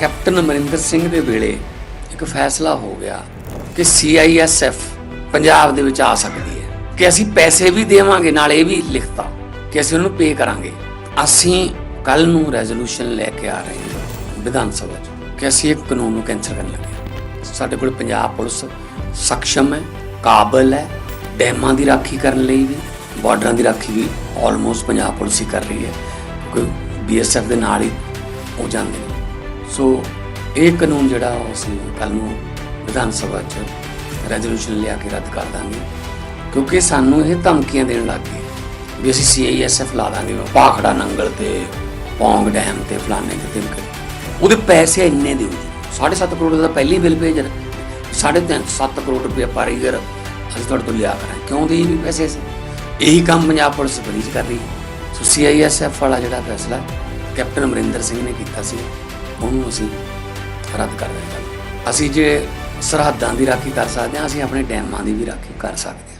Captain Amarinder Singh ਦੇ ਵੇਲੇ ਇੱਕ ਫੈਸਲਾ ਹੋ ਗਿਆ ਕਿ ਸੀਆਈਐਸਐਫ ਪੰਜਾਬ ਦੇ ਵਿੱਚ ਆ ਸਕਦੀ ਹੈ। ਕਿ ਅਸੀਂ ਪੈਸੇ ਵੀ ਦੇਵਾਂਗੇ, ਨਾਲ ਇਹ ਵੀ ਲਿਖਤਾ ਕਿ ਅਸੀਂ ਉਹਨੂੰ ਪੇ ਕਰਾਂਗੇ। ਅਸੀਂ ਕੱਲ ਨੂੰ ਰੈਜ਼ੋਲੂਸ਼ਨ ਲੈ ਕੇ ਆ ਰਹੇ ਹਾਂ ਵਿਧਾਨ ਸਭਾ 'ਚ ਕਿ ਅਸੀਂ ਇੱਕ ਕਾਨੂੰਨ ਨੂੰ ਕੈਂਸਲ ਕਰਨ ਲੱਗੇ ਸਾਡੇ ਕੋਲ ਪੰਜਾਬ ਪੁਲਿਸ ਸક્ષਮ ਹੈ, ਕਾਬਲ ਹੈ, ਡੈਮਾਂ ਦੀ ਰਾਖੀ ਕਰਨ ਲਈ ਵੀ, ਬਾਰਡਰਾਂ ਦੀ ਰਾਖੀ ਵੀ ਆਲਮੋਸਟ ਪੰਜਾਬ ਪੁਲਿਸ ਹੀ ਕਰ ਰਹੀ ਹੈ। ਕੋਈ ਬੀਐਸਐਫ ਦੇ ਨਾਲ ਹੀ ਹੋ ਜਾਂਦੇ ਨੇ। ਸੋ ਇਹ ਕਾਨੂੰਨ ਜਿਹੜਾ ਉਹ ਅਸੀਂ ਕੱਲ ਨੂੰ ਵਿਧਾਨ ਸਭਾ 'ਚ ਰੈਜ਼ੋਲੂਸ਼ਨ ਲਿਆ ਕੇ ਰੱਦ ਕਰ ਦਾਂਗੇ। ਕਿਉਂਕਿ ਸਾਨੂੰ ਇਹ ਧਮਕੀਆਂ ਦੇਣ ਲੱਗ ਗਏ ਵੀ ਅਸੀਂ ਸੀਆਈਐਸਐਫ ਲਾ ਦਾਂਗੇ ਪਾਖੜਾ ਨੰਗਲ ਤੇ, ਪੌਂਗ ਡੈਮ ਤੇ, ਫਲਾਣੇ ਤੇ ਤਿਮਕੇ ਉਹਦੇ ਪੈਸੇ ਇੰਨੇ ਦਿਓ 7.5 ਕਰੋੜ ਦਾ ਪਹਿਲੀ ਬਿੱਲ ਭੇਜ ਸਾਢੇ ਤਿੰਨ 7 ਕਰੋੜ ਰੁਪਏ ਪਰ ਈਅਰ ਅਸੀਂ ਤੁਹਾਡੇ ਤੋਂ ਲਿਆ ਕਰਾਂ ਕਿਉਂ ਦੇ ਵੀ ਪੈਸੇ ਅਸੀਂ? ਇਹੀ ਕੰਮ ਪੰਜਾਬ ਪੁਲਿਸ ਬੜੀ ਚ ਕਰ ਰਹੀ ਹੈ। ਸੋ ਸੀਆਈਐਸਐਫ ਵਾਲਾ ਜਿਹੜਾ ਫੈਸਲਾ, ਕੈਪਟਨ ਅਮਰਿੰਦਰ ਸਿੰਘ ਨੇ ਕੀਤਾ ਸੀ। ਉਹਨੂੰ ਅਸੀਂ ਰੱਦ ਕਰ ਦਿੱਤਾ ਅਸੀਂ ਜੇ ਸਰਹੱਦਾਂ ਦੀ ਰਾਖੀ ਕਰ ਸਕਦੇ ਹਾਂ, ਅਸੀਂ ਆਪਣੇ ਡੈਮਾਂ ਦੀ ਵੀ ਰਾਖੀ ਕਰ ਸਕਦੇ ਹਾਂ।